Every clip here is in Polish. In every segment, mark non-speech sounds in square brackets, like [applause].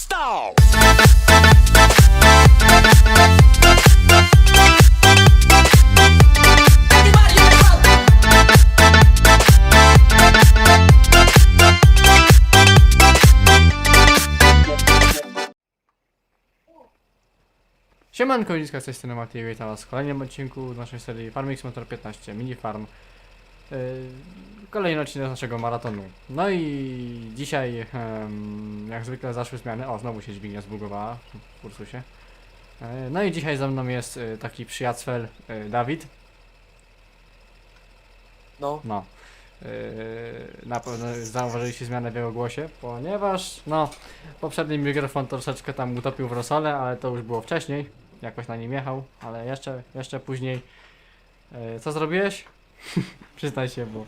Stop! Siemanko, Liska z tej strony Mati, witam was w kolejnym odcinku z naszej serii Farming Simulator 15 Mini Farm. Yy, kolejny odcinek naszego maratonu. No i dzisiaj, jak zwykle, zaszły zmiany. O, znowu się dźwignia zbugowała w kursusie. Yy, no i dzisiaj ze mną jest yy, taki przyjaciel Dawid. No, No. Na pewno zauważyliście zmianę w jego głosie, ponieważ no poprzedni mikrofon troszeczkę tam utopił w rosole, ale to już było wcześniej. Jakoś na nim jechał, ale jeszcze, jeszcze później. Co zrobiłeś? [laughs] Przyznaj się, bo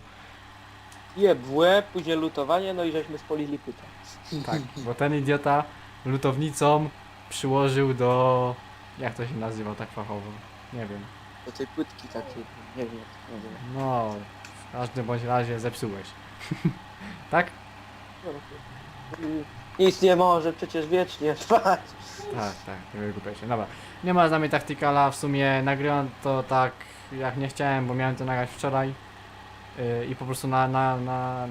je w łeb, później lutowanie, no i żeśmy spolili płytę. tak, [laughs] bo ten idiota lutownicą przyłożył do. Jak to się nazywa tak fachowo? Nie wiem. Do tej płytki takiej, nie wiem jak to nazywa. No, w każdym bądź razie zepsułeś. [laughs] tak? No, Nic nie może przecież wiecznie trwać. Tak, tak, nie wygubię się. Dobra. Nie ma z nami taktykala, w sumie nagrywam to tak jak nie chciałem, bo miałem to nagrać wczoraj yy, i po prostu na, na, na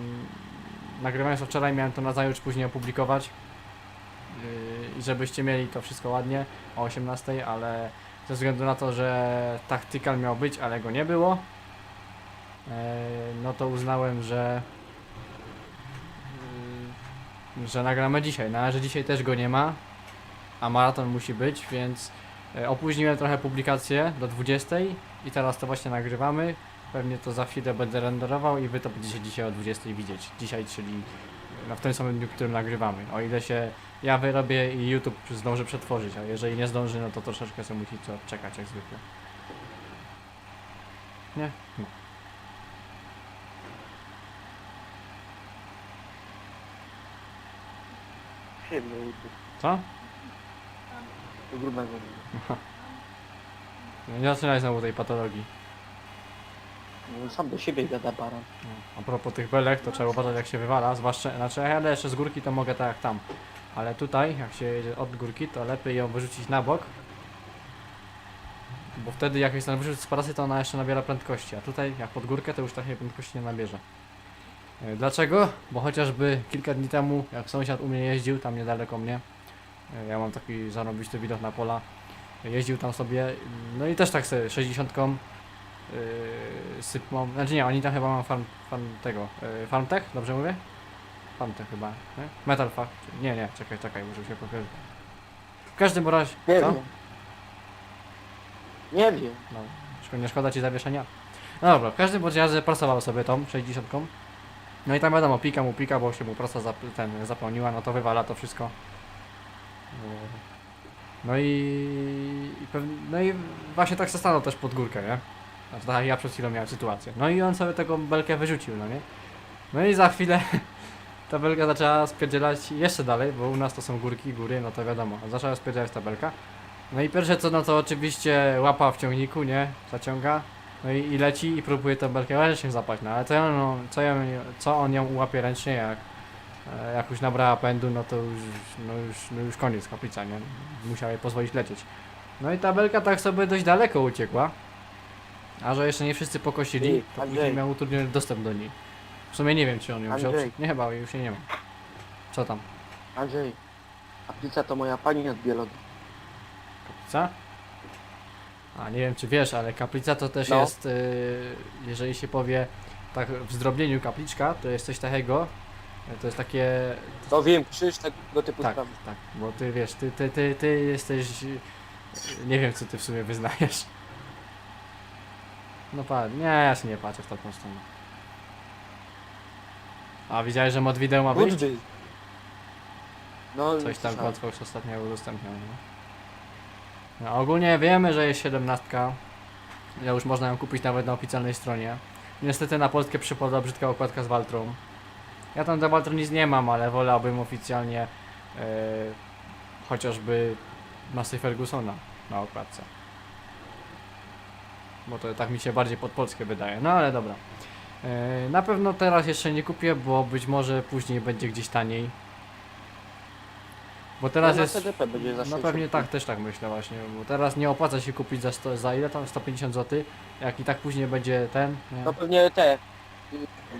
nagrywając to wczoraj miałem to na zajutrz później opublikować yy, i żebyście mieli to wszystko ładnie o 18, ale ze względu na to, że taktykal miał być, ale go nie było, yy, no to uznałem, że yy, że nagramy dzisiaj. Na razie dzisiaj też go nie ma, a maraton musi być, więc opóźniłem trochę publikację do 20 i teraz to właśnie nagrywamy. Pewnie to za chwilę będę renderował i wy to będziecie dzisiaj o 20 widzieć. Dzisiaj, czyli no, w tym samym dniu, w którym nagrywamy. O ile się ja wyrobię i YouTube zdąży przetworzyć, a jeżeli nie zdąży, no to troszeczkę sobie musicie odczekać jak zwykle. Nie? No. Co? Do grubego. [laughs] Nie zaczynaj znowu tej patologii. No, Sam do siebie gada baran. No, A propos tych belek, to trzeba uważać jak się wywala, zwłaszcza, znaczy jak jadę jeszcze z górki to mogę tak jak tam, ale tutaj jak się jedzie od górki to lepiej ją wyrzucić na bok, bo wtedy jak jest wyrzucić z parasy to ona jeszcze nabiera prędkości, a tutaj jak pod górkę to już takiej prędkości nie nabierze. E, Dlaczego? Bo chociażby kilka dni temu jak sąsiad u mnie jeździł, tam niedaleko mnie, ja mam taki zarobisty widok na pola, jeździł tam sobie, no i też tak sobie 60 yy, sypmą. Znaczy nie, oni tam chyba mają farm, farm tego. Yy, farmtech? Dobrze mówię? Farmtech chyba, nie? Metal Nie, nie, czekaj, czekaj, muszę się pokazać. W każdym razie. Nie co? wiem. Nie wiem. No, szko- nie szkoda ci zawieszenia. No dobra, w każdym bądź razie prasował sobie tą 60. No i tam wiadomo, pika mu pika, bo się mu prasa zap ten zapełniła, no to wywala to wszystko. Yy, No i, i pew- no i właśnie tak się stanął też pod górkę, nie? Znaczy tak jak ja przed chwilą miałem sytuację. No i on sobie taką belkę wyrzucił, no nie? No i za chwilę [laughs] ta belka zaczęła spierdzielać jeszcze dalej, bo u nas to są górki, góry, no to wiadomo. Zaczęła spierdzielać ta belka. No i pierwsze co, no to oczywiście łapa w ciągniku, nie? Zaciąga. No i, i leci i próbuje tę belkę ręcznie zapać, no ale co, ją, co, ją, co on ją ułapie ręcznie, jak, jak już nabrała pędu, no to już, no już, no już koniec kaplica, nie? Musiał jej pozwolić lecieć. No i ta belka tak sobie dość daleko uciekła. A że jeszcze nie wszyscy pokosili, to później miał utrudniony dostęp do niej. W sumie nie wiem, czy on ją wziął. Andrzej. czy- Nie chyba, już jej nie ma. Co tam? Andrzej, kaplica to moja pani od biologii. Kaplica? A nie wiem czy wiesz, ale kaplica to też No. jest, y, jeżeli się powie tak w zdrobnieniu kapliczka, to jest coś takiego, to jest takie, To wiem, krzyż tego typu tak, sprawy. tak, bo ty wiesz, ty, ty, ty, ty jesteś, nie wiem co ty w sumie wyznajesz. No pa, nie, ja się nie patrzę w taką stronę. A widziałeś, że mod wideo ma wyjść? Buddy. No, Coś tam słyszałem. już ostatnio udostępniał. No. No, ogólnie wiemy, że jest 17. Ja już można ją kupić nawet na oficjalnej stronie. Niestety na polskie przypada brzydka okładka z Waltrą. Ja tam do Waltry nic nie mam, ale wolałbym oficjalnie e, chociażby Massey Fergusona na okładce. Bo to tak mi się bardziej pod polskie wydaje. No ale dobra. E, na pewno teraz jeszcze nie kupię, bo być może później będzie gdzieś taniej. Bo teraz no, jest... CDP będzie za No 60. pewnie tak, też tak myślę właśnie, bo teraz nie opłaca się kupić za, 100, za ile tam? 150 zł, jak i tak później będzie ten, nie? No pewnie te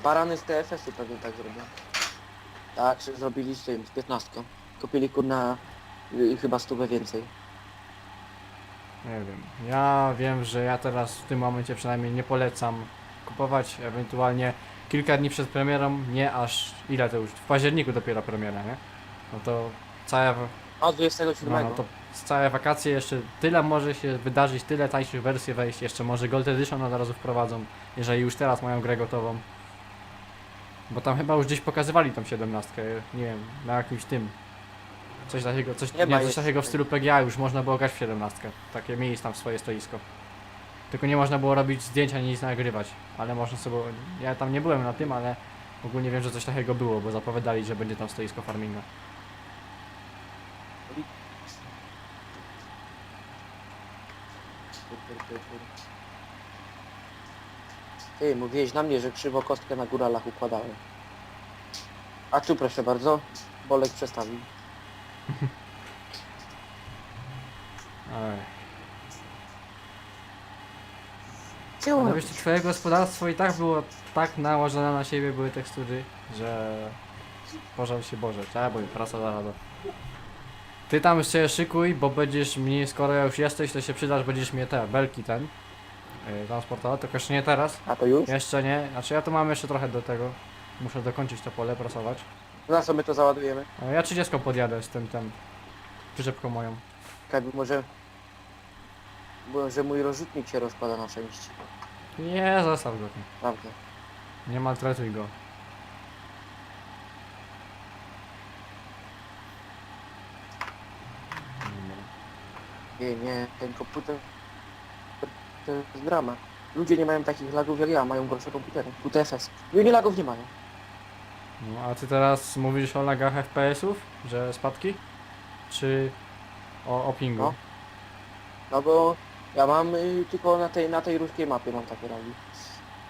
barany z TFS-u pewnie tak zrobią. Tak, że zrobili z tym, z 15. Kupili kurna y, chyba stówę więcej. Nie wiem. Ja wiem, że ja teraz w tym momencie przynajmniej nie polecam kupować, ewentualnie kilka dni przed premierą, nie aż ile to już, w październiku dopiero premiera, nie? No to całe, A 27. no, no to z całe wakacje jeszcze tyle może się wydarzyć, tyle tańszych wersji wejść, jeszcze może Gold Edition od razu wprowadzą, jeżeli już teraz mają grę gotową. Bo tam chyba już gdzieś pokazywali tą 17, nie wiem, na jakimś tym. Coś takiego, coś, Nie ma coś takiego w stylu PGA już można było grać w 17. Takie miejsce tam swoje stoisko. Tylko nie można było robić zdjęć ani nic nagrywać. Ale można sobie. Ja tam nie byłem na tym, ale ogólnie wiem, że coś takiego było, bo zapowiadali, że będzie tam stoisko farminga. Ty, mówiłeś na mnie, że krzywo kostkę na góralach układałem. A tu proszę bardzo, Bolek przestawił. Czemu? Ale wiesz, twoje gospodarstwo i tak było tak nałożone na siebie, były tekstury, że pożal się Boże, trzeba, bo prasa da radę. Ty tam się szykuj, bo będziesz mi, skoro już jesteś, to się przydasz, będziesz mnie te belki ten yy, transportował, tylko jeszcze nie teraz. A to już? Jeszcze nie, znaczy ja tu mam jeszcze trochę do tego. Muszę dokończyć to pole, prasować. Na co my to załadujemy? A ja 30 podjadę z tym, tym, przyczepką moją. Czekaj, bo może... Bo że mój rozrzutnik się rozpada na części. Nie, zostaw go. Prawda. Nie maltretuj go. Nie, nie, ten komputer to jest drama. Ludzie nie mają takich lagów jak ja, mają gorsze komputery. UTFS. I oni lagów nie mają. No, a ty teraz mówisz o lagach FPS-ów, że spadki? Czy o, o pingu? No. No bo ja mam y, tylko na tej, na tej ruskiej mapie mam takie lagi.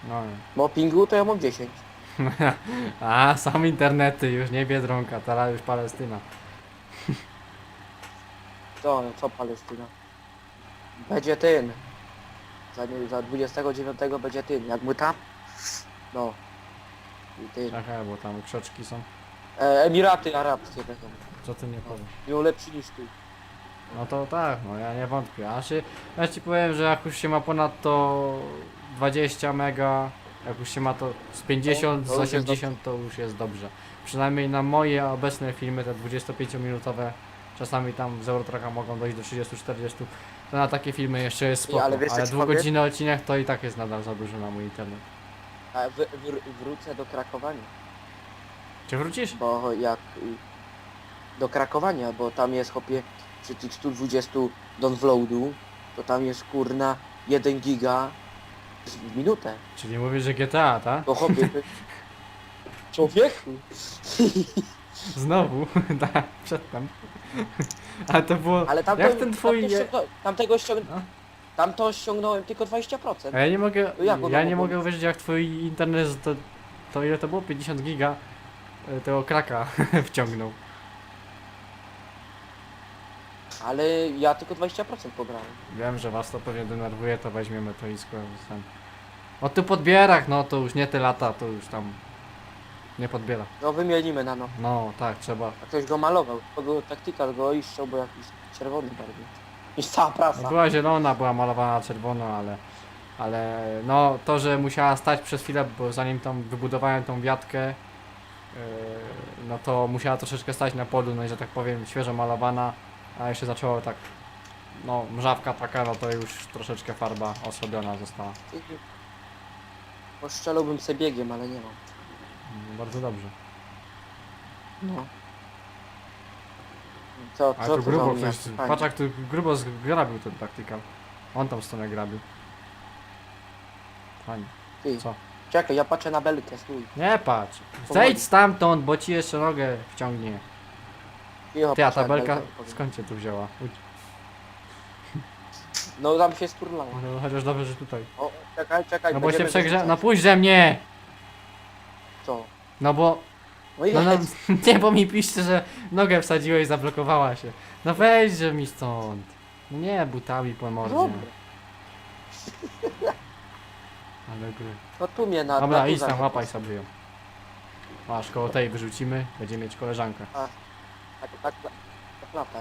No. Bo pingu to ja mam 10. [laughs] A, sam internety, już nie Biedronka, teraz już Palestyna. Co, co Palestyna? Będzie ten. Za, nie- za 29 będzie ten. Jak my tam? No. I ten. Aha, bo tam krzoczki są. E, Emiraty Arabskie będą. Co ty nie powiesz? Ją lepszy niż tu. No to tak, no ja nie wątpię. A się, ja ci powiem, że jak już się ma ponad to 20 mega, jak już się ma to z 50, To- to z już jest 80 to już jest dobrze. Przynajmniej na moje obecne filmy, te 25-minutowe, czasami tam z Eurotraka mogą dojść do 30-40, to na takie filmy jeszcze jest spoko. ale Ale, wiesz, co ci dwugodzinny odcinek to i tak jest nadal za dużo na mój internet. A w, wr, wrócę do krakowania. Czy wrócisz? Bo jak y, do krakowania, bo tam jest chopie przy tych 120 downloadu, to tam jest kurna 1 giga w minutę. Czyli mówisz, że GTA, tak? To chopie. [laughs] Człowieku! [laughs] Znowu, [laughs] tak, przedtem. Ale to było... Ale tam Jak ten twój... Tam, je- ściągno, tam tego ściąg... No. Tam to ściągnąłem tylko 20%. A ja nie mogę, To jak ono ja nie mogło mogę uwierzyć jak twój internet to, to ile to było? 50 giga e, tego kraka [laughs] wciągnął. Ale ja tylko 20% pobrałem. Wiem, że was to pewnie denerwuje, to weźmiemy to i skorzystam. O tu podbierak, no to już nie te lata, to już tam nie podbiera. No wymienimy na no. No tak, trzeba. A ktoś go malował. To był taktykal go iszczał, bo jakiś czerwony bardziej. Niż cała prasa. No, była zielona, była malowana na czerwono, ale ale no to, że musiała stać przez chwilę, bo zanim tam wybudowałem tą wiatkę, yy, no to musiała troszeczkę stać na polu, no i że tak powiem świeżo malowana, a jeszcze zaczęło tak, no mrzawka taka, no to już troszeczkę farba osłabiona została. Poszczelałbym sobie biegiem, ale nie mam. Mm, Bardzo dobrze. No. Co, Ale co tu to grubo ktoś, umiast? patrz jak tu grubo zgrabił ten taktykal. On tam stronę grabił. Fajnie. Ty, Co? Czekaj, ja patrzę na belkę, stój. Nie patrz. Powoli. Zejdź stamtąd, bo ci jeszcze nogę wciągnie. Cicho, Ty, a ta na belka belkę, powiem. skąd cię tu wzięła? Uć. No tam się sturlało. No, chociaż dobrze, że tutaj. O, czekaj, czekaj. No bo się będziemy przegrze... wyrzucać. No pójdź ze mnie! Co? No bo No i No, no, [laughs] nie, bo mi piszcie, że nogę wsadziłeś i zablokowała się. No weźże mi stąd. No nie, butami po mordzie. Dobra. [laughs] Ale gry. No tu mnie na Dobra, na idź tam, łapaj sobie ją. Masz, koło tej wyrzucimy, będziemy mieć koleżankę. Tak, tak, tak, tak lata.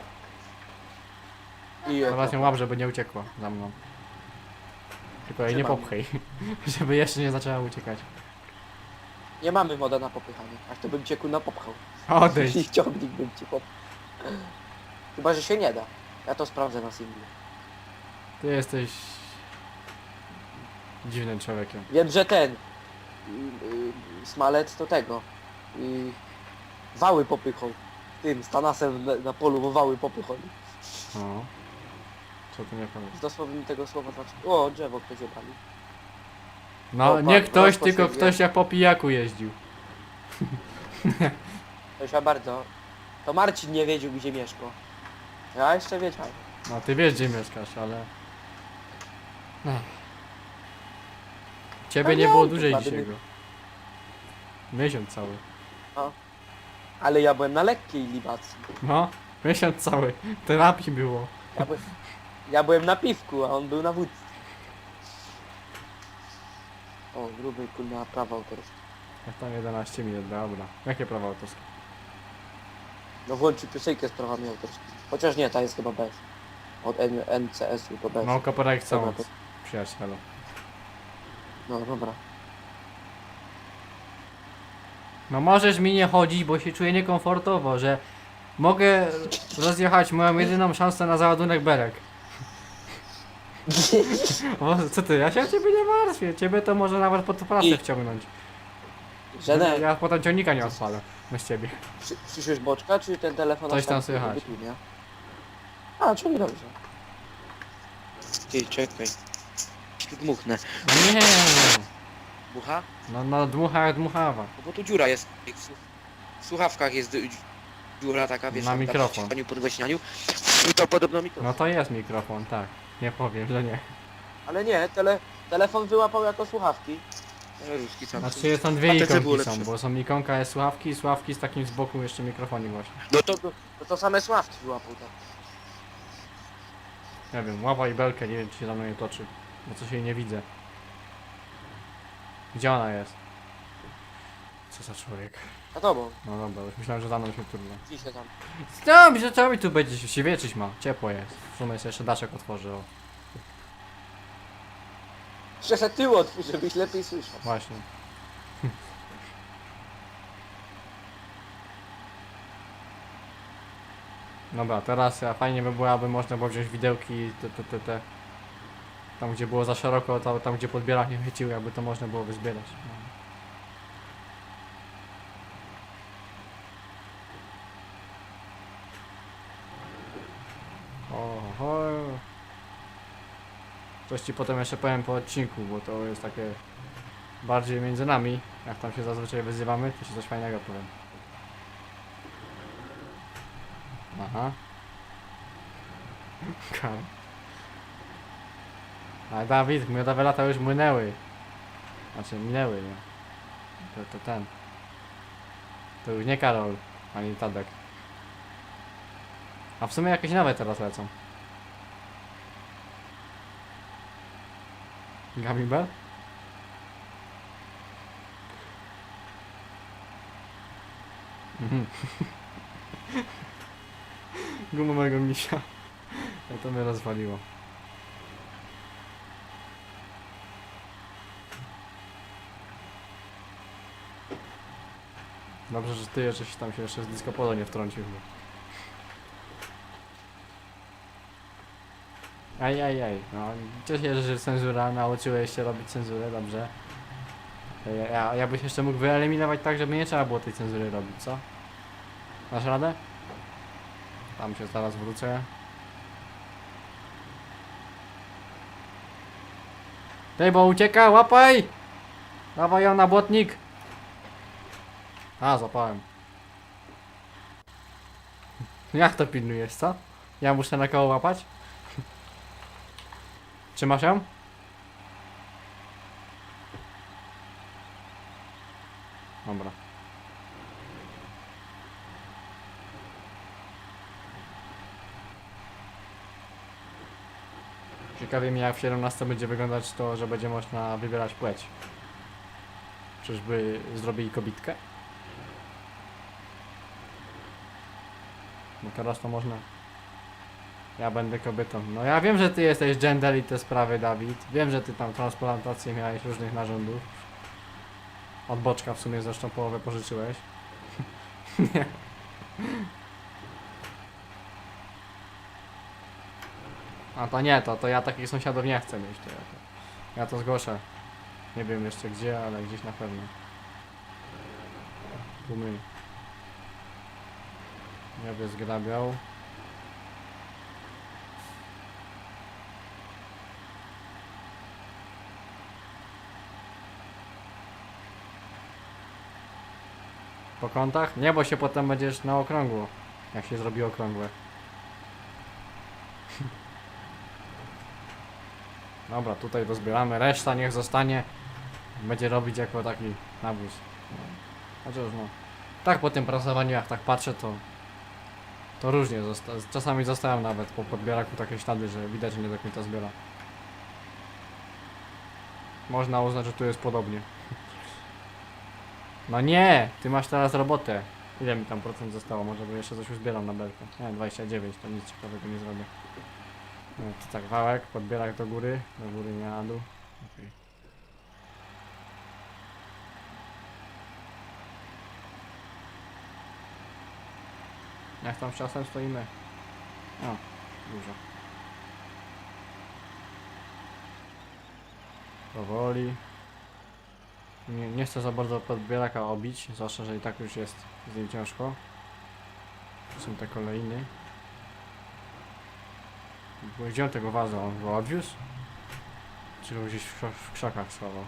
I Teraz ją łap, żeby nie uciekła za mną. Tylko jej nie Trzymam. popchaj, [laughs] żeby jeszcze nie zaczęła uciekać. Nie mamy moda na popychanie, aż to bym cię kuna popchał. Odejdź. [laughs] I ciągnik bym ci popchał. Chyba, że się nie da. Ja to sprawdzę na singlu. Ty jesteś... dziwnym człowiekiem. Wiem, że ten y, y, smalec to tego. Y, wały popychał. Tym, Stanasem na, na polu bo wały popychał. O. Co ty nie powiesz? Dosłownie tego słowa znaczy. O, drzewo ktoś obrali. No, O, nie ktoś, tylko ktoś jak po pijaku jeździł. [laughs] Proszę bardzo. To Marcin nie wiedział gdzie mieszka. Ja jeszcze wiedziałem. No, ty wiesz gdzie mieszkasz, ale... Ech. Ciebie No nie nie, było dłużej dzisiaj go. Miesiąc cały. Ale ja byłem na lekkiej libacji. No, miesiąc cały. Terapii było. Ja, by, ja byłem na piwku, a on był na wódce. O, gruby kurna prawa autorskie. Jak tam 11 minut, dobra. Jakie prawa autorskie? No włączył piosenkę z prawami autorskimi. Chociaż nie, ta jest chyba bez. Od N NCS-u to bez. No, copyright Dobra, sound. to- Przyjacielu. No dobra. No możesz mi nie chodzić, bo się czuję niekomfortowo, że mogę rozjechać moją jedyną szansę na załadunek berek. O, co ty, ja się o ciebie nie martwię, ciebie to może nawet pod pracę I- wciągnąć. Że nie. Ja potem ciągnika nie odpalę, bez ciebie. Przy, przyszłeś boczka, czy ten telefon Coś tam słychać. wytłumia? A, czyli dobrze. Ty, czekaj. Tu dmuchnę. Nie, Bucha? no, no dmucha jak dmuchawa. No bo tu dziura jest. W słuch- w słuchawkach jest dzi- dziura taka, wiesz, Na tam mikrofon. w ścianiu, podgłośnianiu. I to podobno mikrofon. No to jest mikrofon, tak. Nie powiem, że nie. Ale nie, tele, telefon wyłapał jako słuchawki. Ruski sam. Znaczy dwie A te co było ikonki są, bo są ikonka jest sławki i sławki z takim z boku jeszcze mikrofonik właśnie. No to, no to same sławki wyłapał tak. Nie wiem, łapa i belkę, nie wiem czy się za mną nie toczy. Bo coś jej nie widzę. Gdzie ona jest? Co za człowiek. A tobą, No dobra, już myślałem, że za mną się turla. ci się tam. Dobrze, co mi tu będzie się wieczyć ma? Ciepło jest. W sumie sobie jeszcze daszek otworzy, o. Jeszcze tył otwórz, żebyś lepiej słyszał. Właśnie. Dobra, teraz ja fajnie by było, aby można było wziąć widełki te, te, te, te. Tam gdzie było za szeroko, to, tam gdzie podbierak nie chwycił, jakby to można było wyzbierać. No. Coś ci potem jeszcze powiem po odcinku, bo to jest takie bardziej między nami. Jak tam się zazwyczaj wyzywamy, to się coś fajnego powiem. Aha. [laughs] Kar. A Dawid, miodowe lata już młynęły. Znaczy minęły, nie? To, to ten. To już nie Karol, ani Tadek. A w sumie jakieś nowe teraz lecą. Gummy Bear? Mhm. [laughs] Gumowego misia. No to mnie rozwaliło. Dobrze, że ty jeszcze się tam się jeszcze z disco nie wtrącił. Bo... Aj, aj, aj. No, cieszę się, że cenzura, nauczyłeś się robić cenzurę, dobrze. Ja, ja, ja byś jeszcze mógł wyeliminować tak, żeby nie trzeba było tej cenzury robić, co? Masz radę? Tam się zaraz wrócę. Tej, bo ucieka, łapaj! Dawaj ją na błotnik! A, złapałem. [laughs] Jak to pilnujesz, co? Ja muszę na koło łapać? Trzyma się? Dobra. Ciekawi mnie jak w 17 będzie wyglądać to, że będzie można wybierać płeć. Czyżby zrobili kobitkę? No teraz to można ja będę kobietą. No ja wiem, że ty jesteś gender i te sprawy, Dawid. Wiem, że ty tam transplantację miałeś różnych narządów. Od boczka w sumie zresztą połowę pożyczyłeś. [laughs] Nie. A to nie, to, to ja takich sąsiadów nie chcę mieć. To ja, to, ja to zgłoszę. Nie wiem jeszcze gdzie, ale gdzieś na pewno. Tu my. Ja by zgrabiał. Po kątach? Nie, bo się potem będziesz na okrągło. Jak się zrobi okrągłe. [laughs] Dobra, tutaj dozbieramy. Reszta niech zostanie. Będzie robić jako taki nawóz. No. Chociaż no. Tak po tym prasowaniu jak tak patrzę to to różnie zosta czasami zostają nawet po podbieraku takie ślady, że widać, że nie do końca zbiera. Można uznać, że tu jest podobnie. No nie! Ty masz teraz robotę. Ile mi tam procent zostało? Może by jeszcze coś uzbieram na belkę. Nie, 29, to nic ciekawego nie zrobię. No, to tak, wałek, podbierak do góry. Do góry, nie na dół. Okej. Jak tam czasem stoimy? O, dużo. Powoli. Nie, nie chcę za bardzo podbieraka obić, zwłaszcza, że i tak już jest z nim ciężko. Są te kolejny. Gdzie on tego waza? On go odwiózł? Czy go gdzieś w, w krzakach schował?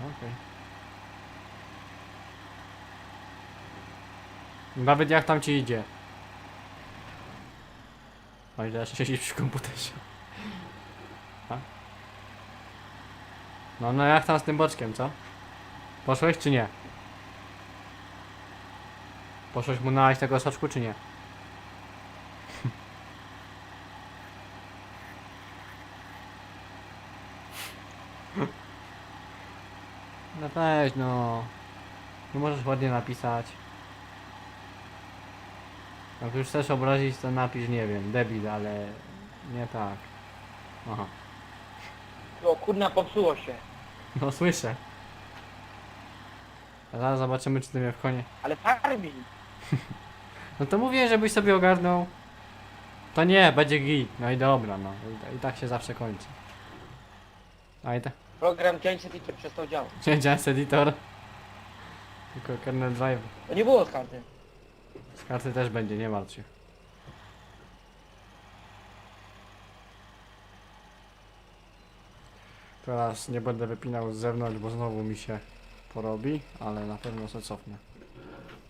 Okej. Nawet jak tam ci idzie. O ile siedzisz przy komputerze. A? No, no jak tam z tym boczkiem, co? Poszłeś czy nie? Poszłeś mu nalać tego soczku czy nie? [laughs] No weź no. Nie możesz ładnie napisać. Jak już chcesz obrazić, to napisz, nie wiem, debil, ale nie tak. Aha, O kurna, popsuło się. no słyszę. A zaraz zobaczymy, czy ty mnie w konie. Ale farmi. [laughs] No to mówię, żebyś sobie ogarnął. To nie, będzie git. No i dobra, no. I, i tak się zawsze kończy. A i tak. Program cięcie i przestał działać. [laughs] Change editor. Tylko kernel drive. To nie było z karty. Z karty też będzie, nie martw się. Teraz nie będę wypinał z zewnątrz, bo znowu mi się porobi, ale na pewno se cofnę.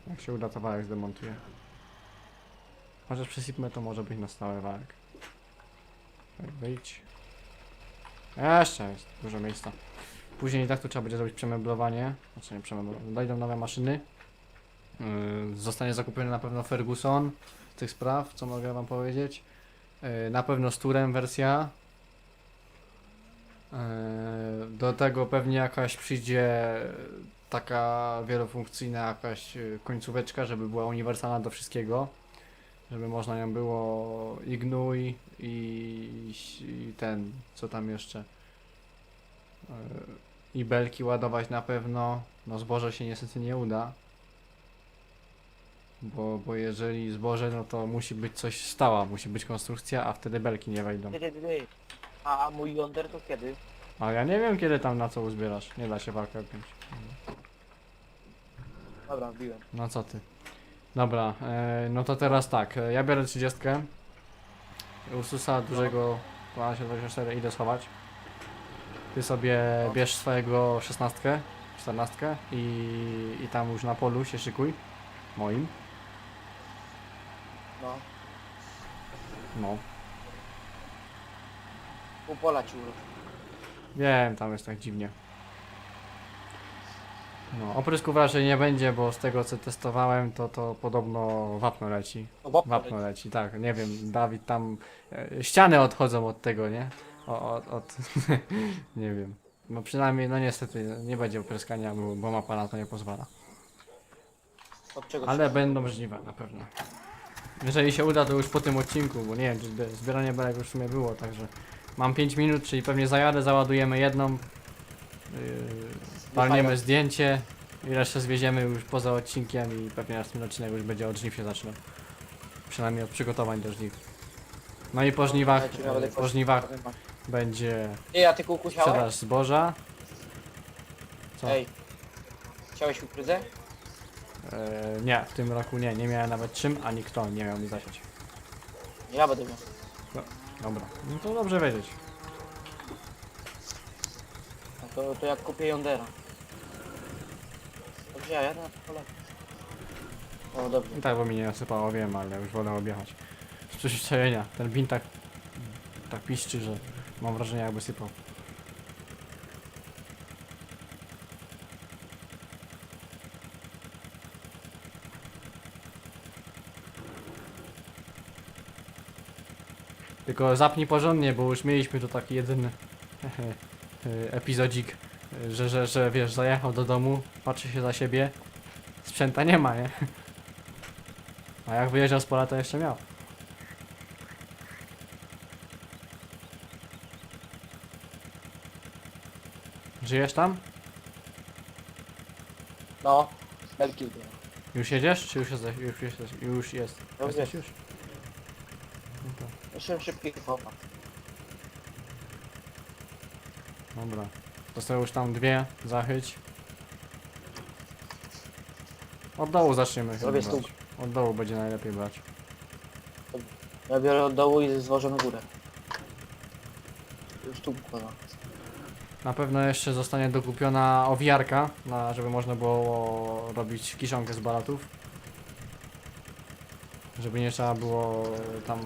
Jak się uda, to wałek zdemontuję. Chociaż przesypmy to może być na stałe wałek. Tak, Wyjdź. Jeszcze jest dużo miejsca. Później i tak tu trzeba będzie zrobić przemeblowanie. Znaczy nie przemeblowanie. Dojdą nowe maszyny. Yy, Zostanie zakupiony na pewno Ferguson tych spraw, co mogę wam powiedzieć. Yy, Na pewno z turem wersja. Yy, Do tego pewnie jakaś przyjdzie taka wielofunkcyjna jakaś końcóweczka, żeby była uniwersalna do wszystkiego. Żeby można ją było i gnój i, i ten, co tam jeszcze. I belki ładować na pewno. No zboże się niestety nie uda. Bo, bo jeżeli zboże, no to musi być coś stała, musi być konstrukcja, a wtedy belki nie wejdą. Ty, ty, ty, ty. A mój yonder to kiedy? A ja nie wiem kiedy tam na co uzbierasz. Nie da się walkę piąć. Dobra, wbiłem. No co ty. Dobra, e, no to teraz tak. e, Ja biorę 30. Ursusa dużego 1224 idę schować. Ty sobie No. bierz swojego 16, 14 i, i tam już na polu się szykuj. Moim. No. No. Pół pola ci. Wiem, tam jest tak dziwnie. No, oprysków raczej nie będzie, bo z tego co testowałem, to to podobno wapno leci. No, bo Wapno leci, tak, nie wiem, Dawid tam... E, ściany odchodzą od tego, nie? O, od... od [laughs] nie wiem. No przynajmniej, no niestety, nie będzie opryskania, bo, bo mapa na to nie pozwala. Od czego Ale będą żniwa, na pewno. Jeżeli się uda, to już po tym odcinku, bo nie wiem, czy zbi- zbieranie belek już w sumie było, także mam 5 minut, czyli pewnie zajadę, załadujemy jedną, yy, palniemy zdjęcie i resztę zwieziemy już poza odcinkiem i pewnie następny odcinek już będzie od żniw się zaczyna. Przynajmniej od przygotowań do żniw. No i po żniwach, yy, po żniwach będzie ukusiałem. sprzedaż zboża. Co? Ej. Chciałeś ukryzę? Yy, nie, w tym roku nie, nie miałem nawet czym, ani kto nie miał mi zasiać. Ja będę miał. Dobra, no to dobrze wiedzieć. No to, to jak kupię Yondera. Dobrze, ja jadę na pole. O, dobrze. I tak, bo mi nie nasypało, wiem, ale już wolę objechać. Z przyzwyczajenia. Ten bin tak, tak piszczy, że mam wrażenie jakby sypał. Tylko zapnij porządnie, bo już mieliśmy tu taki jedyny [laughs] epizodzik, że, że, że wiesz, zajechał do domu, patrzy się za siebie, sprzęta nie ma, nie? A jak wyjeżdżał z pola, to jeszcze miał. Żyjesz tam? No. Belki zbieram. Już jedziesz? Czy już jesteś? Już jesteś? Już jest. Już Jesteś już? Jeszcze szybki chłopak. dobra. Sobie już tam dwie zachyć. Od dołu zaczniemy chyba Zrobię brać. stół. Od dołu będzie najlepiej brać. Ja biorę od dołu i zwożę na górę. Już tu kładam. Na pewno jeszcze zostanie dokupiona owijarka, na, żeby można było robić kiszonkę z balatów. Żeby nie trzeba było tam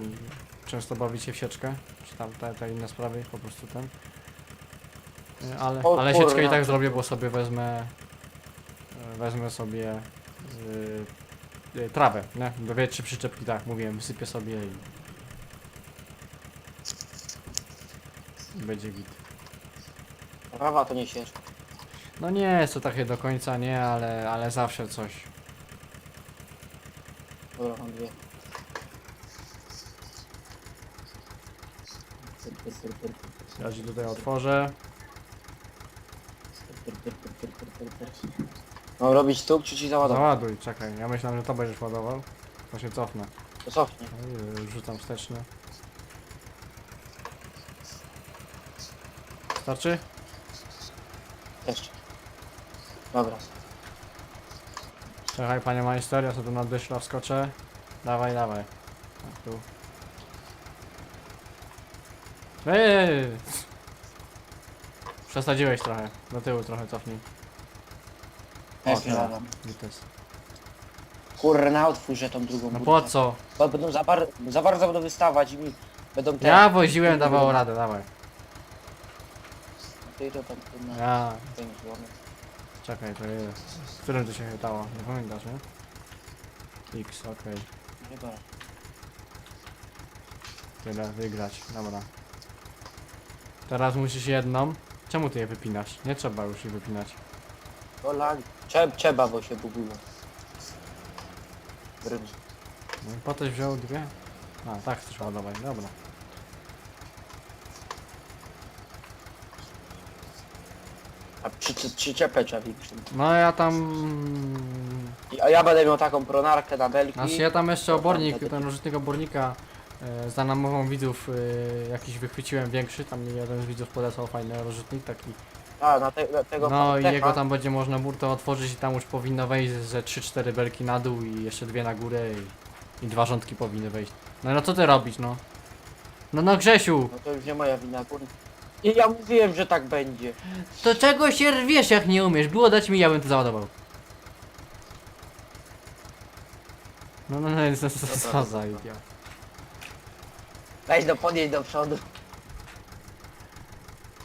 często bawić się w sieczkę, czy tam te, te inne sprawy, po prostu ten. Y, Ale, O ale sieczkę i kurna. tak zrobię, bo sobie wezmę y, wezmę sobie y, y, trawę, nie? Dwie, trzy przyczepki, tak mówiłem, wysypię sobie i i będzie git. Prawa to nie siesz. No nie jest to takie do końca nie, ale, ale zawsze coś. Dobra, mam dwie. Ja ci tutaj otworzę. Mam robić stóp, czy ci załadować? Załaduj, czekaj. Ja myślałem, że to będziesz ładował. To się cofnę. To cofnij. Oj, Rzucam wsteczny. Starczy? Jeszcze. Dobra. Czekaj panie majster, ja sobie tu na dyszla wskoczę. Dawaj, dawaj. Tak, tu. Eee! Przesadziłeś trochę. Do tyłu trochę cofnij. O, Jest teraz. Kurna, otwórz tą drugą No po co? Bo będą za, bar za bardzo będą wystawać i mi będą te... Ja woziłem, dawało radę, dawaj. Ty to tam kurna. Ja, czekaj, to jest. W którym to się chytało? Nie pamiętasz, nie? X, okej. Chyba. Tyle, wygrać, dobra. Teraz musisz jedną. Czemu ty je wypinasz? Nie trzeba już ich wypinać. O lag. Trzeba, trzeba, bo się buguło. Brydż. No i po coś wziął dwie? A, tak chcesz ładować, dobra. A przy, przy, większą. No ja tam... I- A ja będę miał taką pronarkę na belki. Znaczy ja tam jeszcze obornik, ten rozrzutnik obornika za namową widzów e, jakiś wychwyciłem większy, tam mi jeden z widzów podesłał fajny rozrzutnik taki. A, na, te, na tego No i jego tam będzie można burtę otworzyć i tam już powinno wejść ze 3-4 belki na dół i jeszcze dwie na górę i, i dwa rządki powinny wejść. No no co ty robisz no? No no Grzesiu! No to już nie moja wina, kurwa. I ja mówiłem, że tak będzie. To czego się rwiesz jak nie umiesz? Było dać mi, ja bym to załadował. No no no, co, co, co za idiot. Weź do podjedź do przodu.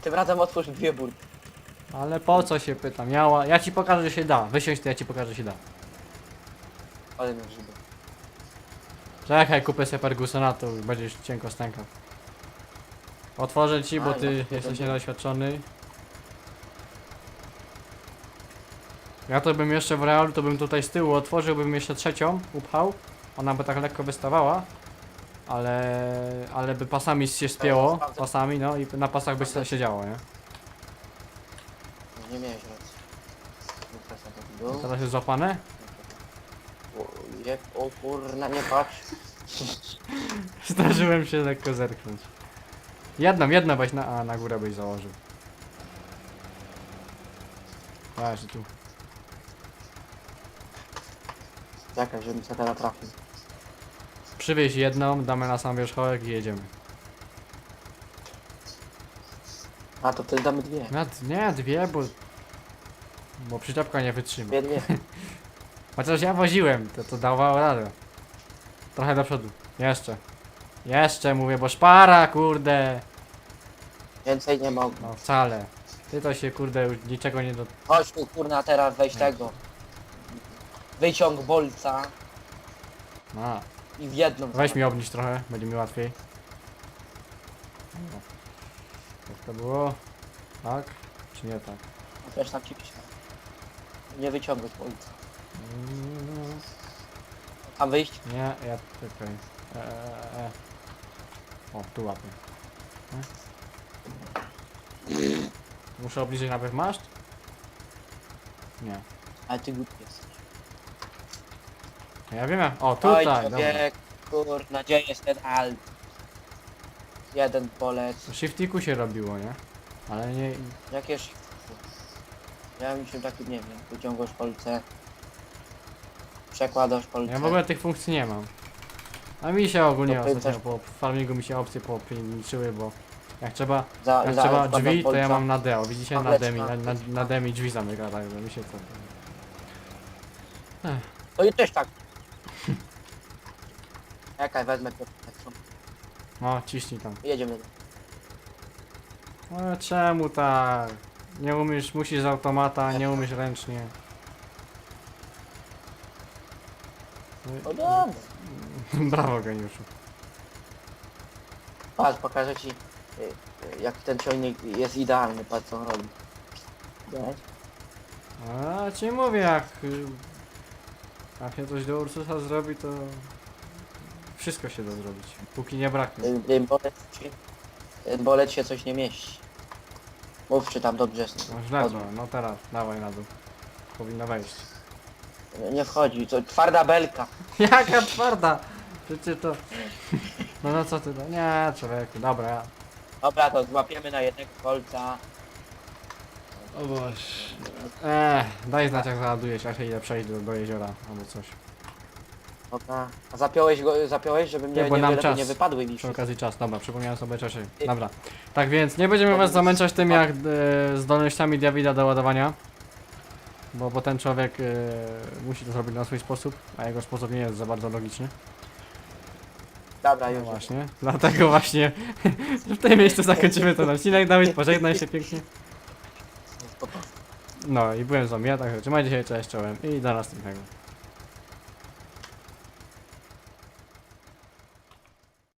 Tym razem otwórz dwie burty. Ale po co się pytam? Miała. Ja ci pokażę, że się da. Wysiądź, to ja ci pokażę, że się da. Ale na grzyby. Czekaj, kupię sobie Fergusona, to będziesz cienko stękał. Otworzę ci, bo A, ty no, to jesteś niedoświadczony. Ja to bym jeszcze w realu, to bym tutaj z tyłu otworzył, bym jeszcze trzecią upchał. Ona by tak lekko wystawała. Ale, ale by pasami się spięło, sprawdzę. pasami, no i na pasach by Sprawdzę. siedziało, nie? No, nie miałeś racji. Taki był. Teraz jest złapane? O, je, o kurna, nie patrz. [laughs] Zdarzyłem się lekko zerknąć. Jedną, jedną weź na, a na górę byś założył. Weź tu. Czekaj, żebym się teraz trafił. Przywieź jedną, damy na sam wierzchołek i jedziemy. A to wtedy damy dwie. No, d- nie, dwie, bo... Bo przyczepka nie wytrzyma. Dwie, dwie. [laughs] Chociaż ja woziłem, to to dawało radę. Trochę do przodu. Jeszcze. Jeszcze mówię, bo szpara, kurde. Więcej nie mogę. No wcale. Ty to się, kurde, już niczego nie do... Chodź tu kurna teraz weź tego. Wyciąg bolca A, i w jedną. weź mi obniż trochę, będzie mi łatwiej. No. Jak to było? Tak? Czy nie tak? Też tak ci piszę. Nie bolca. Mm, A wyjść? Nie, ja czekaj. E, e, e. O, tu łapię. E? Muszę obniżyć najpierw maszt? Nie. Ale ty głupi jesteś. Ja wiem jak. O, Oj, tutaj, dobra. człowiek, kurna, gdzie jest ten alt? Jeden polec. W shiftiku się robiło, nie? Ale nie. Jakież... Ja mi się taki, nie wiem, wyciągasz kolce. Przekładasz kolce. Ja w ogóle tych funkcji nie mam. A mi się ogólnie To ostatnio też- po farmingu mi się opcje popierniczyły, bo jak trzeba, za, jak za- trzeba wkładasz drzwi, to ja mam na D. O, widzicie? Na Tableczka, D mi, na, na, na D mi drzwi zamyka, tak, że mi się to... To i też tak. Jaka wezmę pierwszą. No, ciśnij tam. Jedziemy. Ale czemu tak? Nie umiesz, musisz z automata, nie umiesz ręcznie. No dobra. [laughs] Brawo, geniuszu. Patrz, pokażę ci y, y, jak ten ciągnik jest idealny, patrz co on robi. Widziałeś? A ci mówię, jak, y, jak się coś do Ursusa zrobi, to wszystko się da zrobić, póki nie braknie. Bolec się coś nie mieści. Mów czy tam dobrze jest. No źle no teraz, dawaj na dół. Powinno wejść. Nie wchodzi, to twarda belka. [laughs] Jaka twarda! Przecież to... No no co ty, no nie człowieku, dobra, ja... Dobra, to złapiemy na jednego kolca. O Boże. Eee, daj znać jak załadujesz, ja się idę przejść do, do jeziora albo coś. Dobra. A zapiąłeś go, zapiąłeś, żeby mnie Nie, bo nie, nam nie, czas. nie wypadły mi Przy wszystkie. okazji czas, dobra, przypomniałem sobie czasie. Dobra. Tak więc nie będziemy was zamęczać tym jak e, zdolnościami Davida do ładowania. Bo, bo ten człowiek e, musi to zrobić na swój sposób, a jego sposób nie jest za bardzo logiczny. Dobra, No już. właśnie. Dlatego właśnie [laughs] w tym miejscu zakończymy ten odcinek. Dawid, pożegnaj się pięknie. Spoko. No i byłem z wami, ja, także trzymajcie się, cześć, czołem i do następnego.